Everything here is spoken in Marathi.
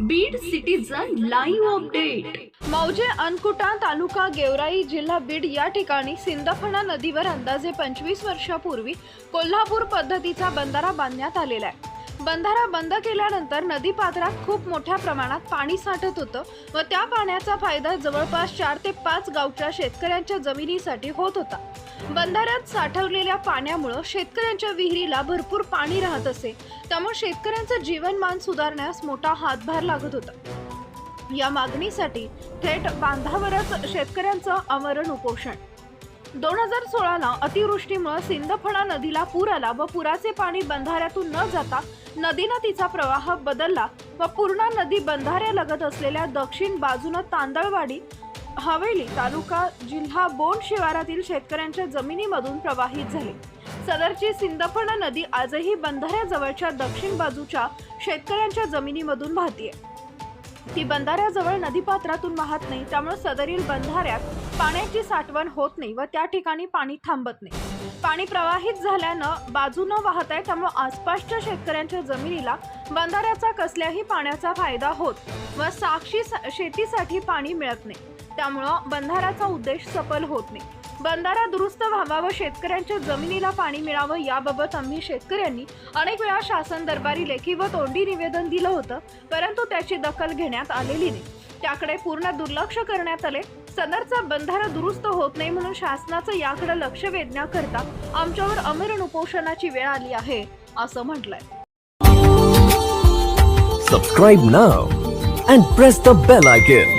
बीड सिटीजन लाईव्ह अपडेट मौजे अनकुटा तालुका गेवराई जिल्हा बीड या ठिकाणी सिंदफणा नदीवर अंदाजे पंचवीस वर्षापूर्वी कोल्हापूर पद्धतीचा बंधारा बांधण्यात आलेला आहे. बंधारा बंद केल्यानंतर नदी पात्रात खूप मोठ्या प्रमाणात पाणी साठत होतं व त्या पाण्याचा फायदा जवळपास चार ते पाच गावच्या शेतकऱ्यांच्या जमिनीसाठी होत होता. बंधाऱ्यात साठवलेल्या पाण्यामुळं शेतकऱ्यांच्या विहिरीला भरपूर पाणी राहत असे. त्यामुळे शेतकऱ्यांचं जीवनमान सुधारण्यास मोठा हातभार लागत होता. या मागणीसाठी थेट बांधावरच शेतकऱ्यांचं आमरण उपोषण. दोन हजार सोळाला अतिवृष्टीमुळे सिंदफणा नदीला पूर आला व पुराचे पाणी बंधाऱ्यातून न जाता नदीनं तिचा प्रवाह बदलला व पूर्णा नदी बंधाऱ्यालगत असलेल्या दक्षिण बाजूनं तांदळवाडी हवेली तालुका जिल्हा बोंड शिवारातील शेतकऱ्यांच्या जमिनीमधून प्रवाहित झाली. सदरची सिंदफणा नदी आजही बंधाऱ्याजवळच्या दक्षिण बाजूच्या शेतकऱ्यांच्या जमिनीमधून वाहतीये. ती बंधाऱ्याजवळ नदीपात्रातून वाहत नाही त्यामुळे सदरील बंधाऱ्यात पाण्याची साठवण होत नाही व त्या ठिकाणी पाणी थांबत नाही. पाणी प्रवाहित झाल्यानं बाजूनं वाहत आहे त्यामुळे आसपासच्या शेतकऱ्यांच्या जमिनीला बंधाऱ्याचा कसल्याही पाण्याचा फायदा होत व साक्षी शेतीसाठी पाणी मिळत नाही. त्यामुळं बंधाऱ्याचा उद्देश सफल होत नाही. बंधारा दुरुस्त व्हावा व शेतकऱ्यांच्या जमिनीला पाणी मिळावं याबाबत आम्ही शेतकऱ्यांनी अनेक वेळा शासन दरबारी लेखी व तोंडी निवेदन दिलं होतं परंतु त्याची दखल घेण्यात आलेली नाही. त्याकडे पूर्ण दुर्लक्ष करण्यात आले. सदरचा बंधारा दुरुस्त होत नाही म्हणून शासनाचं याकडे लक्ष वेधण्याकरता आमच्यावर अमरण उपोषणाची वेळ आली आहे असं म्हटलंय. Subscribe now and press the bell icon